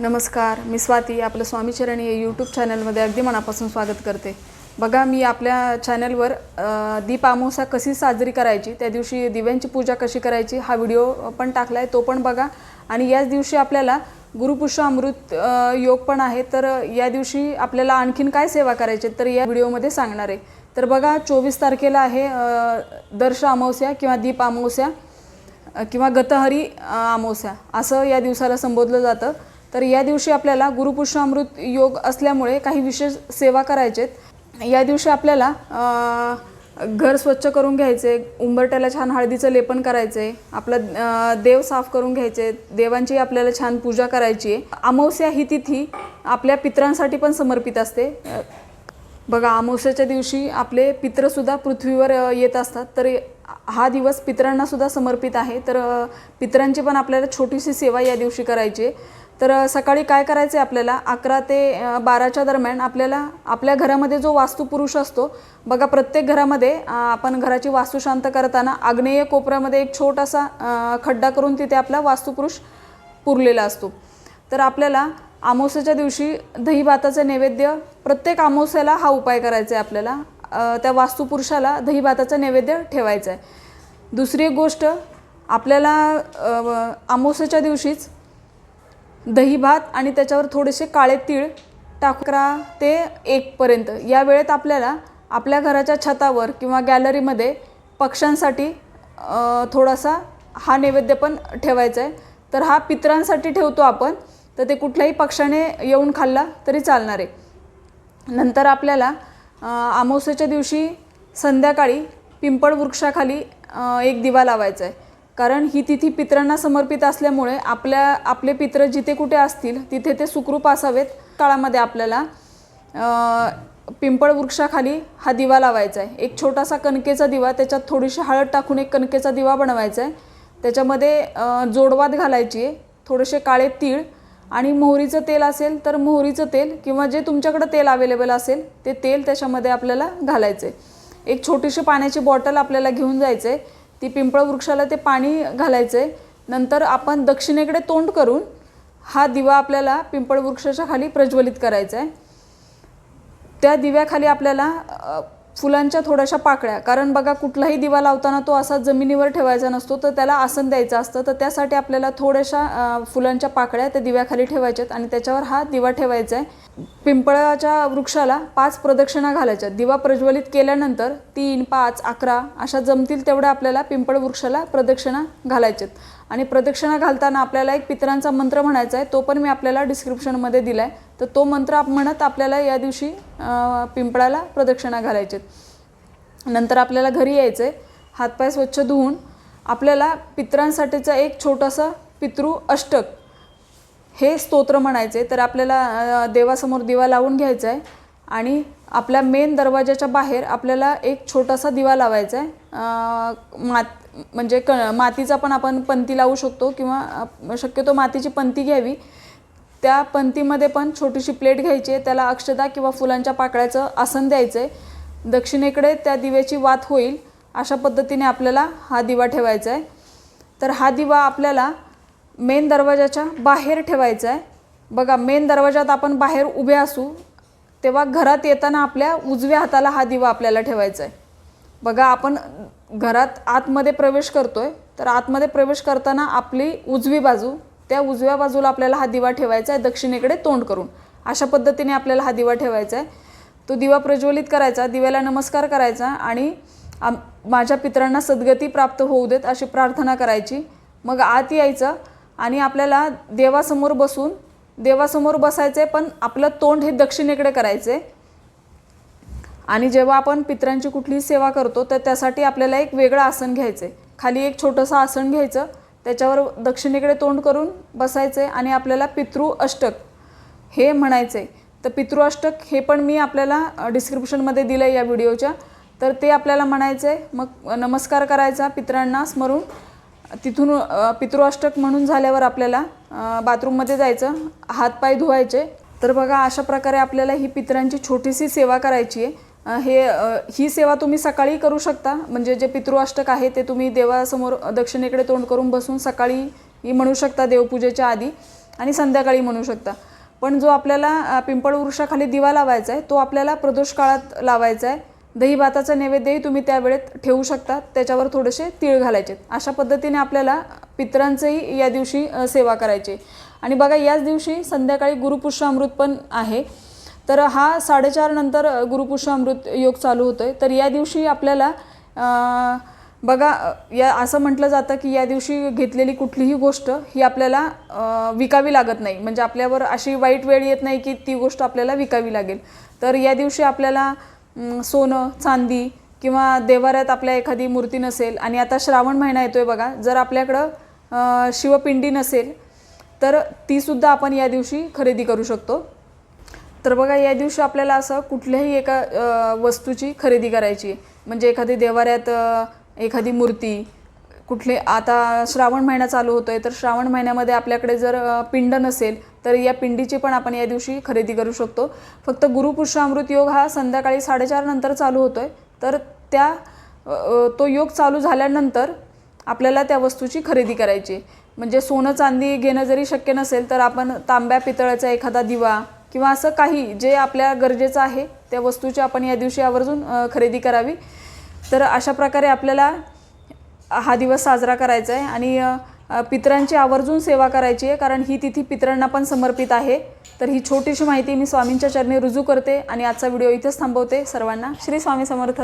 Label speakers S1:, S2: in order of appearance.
S1: नमस्कार मी स्वाती आपलं स्वामीचरणी या यूट्यूब चॅनलमध्ये अगदी मनापासून स्वागत करते. बघा मी आपल्या चॅनलवर दीप अमावस्या कशी साजरी करायची त्या दिवशी दिव्यांची पूजा कशी करायची हा व्हिडिओ पण टाकला आहे तो पण बघा. आणि याच दिवशी आपल्याला गुरुपुष्य अमृत योग पण आहे तर या दिवशी आपल्याला आणखीन काय सेवा करायची तर या व्हिडिओमध्ये सांगणार आहे. तर बघा चोवीस तारखेला आहे दर्श अमावस्या किंवा दीप अमावस्या किंवा गतहरी अमावस्या असं या दिवसाला संबोधलं जातं. तर या दिवशी आपल्याला गुरुपुष्य अमृत योग असल्यामुळे काही विशेष सेवा करायचेत या दिवशी आपल्याला घर स्वच्छ करून घ्यायचे उंबरट्याला छान हळदीचं लेपन करायचे आपलं देव साफ करून घ्यायचे देवांची आपल्याला छान पूजा करायची आहे. अमावस्या ही तिथी आपल्या पित्रांसाठी पण समर्पित असते. बघा अमावस्याच्या दिवशी आपले पित्रसुद्धा पृथ्वीवर येत असतात. तर हा दिवस पितरांना सुद्धा समर्पित आहे. तर पित्रांची पितरांची पण आपल्याला छोटीशी सेवा या दिवशी करायची आहे. तर सकाळी काय करायचं आहे आपल्याला? अकरा ते बाराच्या दरम्यान आपल्याला आपल्या घरामध्ये जो वास्तुपुरुष असतो बघा प्रत्येक घरामध्ये आपण घराची वास्तू शांत करताना आग्नेय कोपऱ्यामध्ये एक छोटासा खड्डा करून तिथे आपला वास्तुपुरुष पुरलेला असतो. तर आपल्याला आमोस्याच्या दिवशी दही भाताचं नैवेद्य प्रत्येक आमोस्याला हा उपाय करायचा आहे आपल्याला त्या वास्तुपुरुषाला दही भाताचं नैवेद्य ठेवायचं आहे दुसरी एक गोष्ट आपल्याला आमोस्याच्या दिवशीच दही भात आणि त्याच्यावर थोडेसे काळे तीळ टाकरा ते एकपर्यंत या वेळेत आपल्याला आपल्या घराच्या छतावर किंवा गॅलरीमध्ये पक्ष्यांसाठी थोडासा हा नैवेद्य पण ठेवायचा आहे. तर हा पित्रांसाठी ठेवतो आपण. तर ते कुठल्याही पक्षाने येऊन खाल्ला तरी चालणार आहे. नंतर आपल्याला आमोसेच्या दिवशी संध्याकाळी पिंपळ वृक्षाखाली एक दिवा लावायचा आहे. कारण ही तिथी पित्रांना समर्पित असल्यामुळे आपल्या आपले पित्र जिथे कुठे असतील तिथे ते सुखरूप असावेत काळामध्ये आपल्याला. पिंपळ वृक्षाखाली हा दिवा लावायचा आहे. एक छोटासा कणकेचा दिवा त्याच्यात थोडीशी हळद टाकून एक कणकेचा दिवा बनवायचा आहे. त्याच्यामध्ये जोडवात घालायची आहे. थोडेसे काळे तीळ आणि मोहरीचं तेल असेल तर मोहरीचं तेल किंवा जे तुमच्याकडं तेल अवेलेबल असेल ते तेल त्याच्यामध्ये आपल्याला घालायचं आहे. एक छोटीशी पाण्याची बॉटल आपल्याला घेऊन जायचं आहे. ती पिंपळ वृक्षाला ते पाणी घालायचं आहे नंतर आपण दक्षिणेकडे तोंड करून हा दिवा आपल्याला पिंपळ वृक्षाच्या खाली प्रज्वलित करायचा आहे त्या दिव्याखाली आपल्याला फुलांच्या थोड्याशा पाकळ्या. कारण बघा कुठलाही दिवा लावताना तो असा जमिनीवर ठेवायचा नसतो तर त्याला आसन द्यायचं असतं. तर त्यासाठी आपल्याला थोड्याशा फुलांच्या पाकळ्या त्या दिव्याखाली ठेवायच्यात आणि त्याच्यावर हा दिवा ठेवायचा आहे पिंपळाच्या वृक्षाला पाच प्रदक्षिणा घालायच्या दिवा प्रज्वलित केल्यानंतर तीन पाच अकरा अशा जमतील तेवढ्या आपल्याला पिंपळ वृक्षाला प्रदक्षिणा घालायच्यात. आणि प्रदक्षिणा घालताना आपल्याला एक पितरांचा मंत्र म्हणायचा आहे तो पण मी आपल्याला डिस्क्रिप्शनमध्ये दिला आहे तर तो मंत्र आप म्हणत आपल्याला या दिवशी पिंपळाला प्रदक्षिणा घालायचे नंतर आपल्याला घरी यायचं आहे हातपाय स्वच्छ धुवून आपल्याला पितरांसाठीचा एक छोटासा पितृ अष्टक हे स्तोत्र म्हणायचे तर आपल्याला देवासमोर दिवा लावून घ्यायचा आहे आणि आपल्या मेन दरवाजाच्या बाहेर आपल्याला एक छोटासा दिवा लावायचा आहे मात म्हणजे क मातीचा पण आपण पंती लावू शकतो किंवा शक्यतो मातीची पंती घ्यावी. त्या पंतीमध्ये पण छोटीशी प्लेट घ्यायची आहे. त्याला अक्षदा किंवा फुलांच्या पाकळ्याचं आसन द्यायचं आहे दक्षिणेकडे त्या दिव्याची वात होईल. अशा पद्धतीने आपल्याला हा दिवा ठेवायचा आहे तर हा दिवा आपल्याला मेन दरवाजाच्या बाहेर ठेवायचा आहे बघा मेन दरवाजात आपण बाहेर उभे असू तेव्हा घरात येताना आपल्या उजव्या हाताला हा दिवा आपल्याला ठेवायचा आहे बघा आपण घरात आतमध्ये प्रवेश करतो आहे तर आतमध्ये प्रवेश करताना आपली उजवी बाजू त्या उजव्या बाजूला आपल्याला हा दिवा ठेवायचा आहे दक्षिणेकडे तोंड करून. अशा पद्धतीने आपल्याला हा दिवा ठेवायचा आहे. तो दिवा प्रज्वलित करायचा दिव्याला नमस्कार करायचा आणि आम माझ्या पितरांना सद्गती प्राप्त होऊ देत अशी प्रार्थना करायची. मग आत यायचं आणि आपल्याला देवासमोर बसून देवासमोर बसायचं आहे पण आपलं तोंड हे दक्षिणेकडे करायचं आहे आणि जेव्हा आपण पित्रांची कुठलीही सेवा करतो तर त्यासाठी आपल्याला एक वेगळं आसन घ्यायचं आहे खाली एक छोटंसं आसन घ्यायचं. त्याच्यावर दक्षिणेकडे तोंड करून बसायचे आणि आपल्याला पितृ अष्टक हे म्हणायचे. तर पितृ अष्टक हे पण मी आपल्याला डिस्क्रिप्शनमध्ये दिलं आहे या व्हिडिओच्या. तर ते आपल्याला म्हणायचं आहे मग नमस्कार करायचा पितरांना स्मरून. तिथून पितृअष्टक पितृ अष्टक म्हणून झाल्यावर आपल्याला बाथरूममध्ये जायचं हातपाय धुवायचे. तर बघा अशा प्रकारे आपल्याला ही पितरांची छोटीशी सेवा करायची आहे. हे ही सेवा तुम्ही सकाळी करू शकता. म्हणजे जे पितृअष्टक आहे ते तुम्ही देवासमोर दक्षिणेकडे तोंड करून बसून सकाळी ही म्हणू शकता देवपूजेच्या आधी आणि संध्याकाळी म्हणू शकता. पण जो आपल्याला पिंपळ वृक्षाखाली दिवा लावायचा आहे तो आपल्याला प्रदोष काळात लावायचा आहे. दही भाताचा नैवेद्यही तुम्ही त्यावेळेत ठेवू शकता. त्याच्यावर थोडेसे तीळ घालायचे अशा पद्धतीने आपल्याला पित्रांचंही या दिवशी सेवा करायची आणि बघा याच दिवशी संध्याकाळी गुरुपुष्यामृत पण आहे. तर हा साडेचार नंतर अ, गुरुपुष्यामृत योग चालू होतो आहे तर या दिवशी आपल्याला बघा या असं म्हटलं जातं की या दिवशी घेतलेली कुठलीही गोष्ट ही आपल्याला विकावी लागत नाही. म्हणजे आपल्यावर अशी वाईट वेळ येत नाही की ती गोष्ट आपल्याला विकावी लागेल. तर या दिवशी आपल्याला सोनं चांदी किंवा देवाऱ्यात आपल्या एखादी मूर्ती नसेल आणि आता श्रावण महिना येतो आहे बघा जर आपल्याकडं शिवपिंडी नसेल तर तीसुद्धा आपण या दिवशी खरेदी करू शकतो. तर बघा या दिवशी आपल्याला असं कुठल्याही एका वस्तूची खरेदी करायची. आहे म्हणजे एखादी देवाऱ्यात एखादी मूर्ती कुठले आता श्रावण महिना चालू होतो आहे तर श्रावण महिन्यामध्ये आपल्याकडे जर पिंड नसेल तर या पिंडीची पण आपण या दिवशी खरेदी करू शकतो. फक्त गुरुपुष्यामृत योग हा संध्याकाळी साडेचार नंतर चालू आहे तर त्या तो योग चालू झाल्यानंतर आपल्याला त्या वस्तूची खरेदी करायची. आहे. म्हणजे सोनं चांदी घेणं जरी शक्य नसेल तर आपण तांब्या पितळाचा एखादा दिवा किंवा असं काही जे आपल्या गरजेचं आहे त्या वस्तूची आपण या दिवशी आवर्जून खरेदी करावी. तर अशा प्रकारे आपल्याला हा दिवस साजरा करायचा आहे आणि पितरांची आवर्जून सेवा करायची आहे कारण ही तिथी पितरांना पण समर्पित आहे. तर ही छोटीशी माहिती मी स्वामींच्या चरणी रुजू करते आणि आजचा व्हिडिओ इथेच थांबवते. सर्वांना श्री स्वामी समर्थ.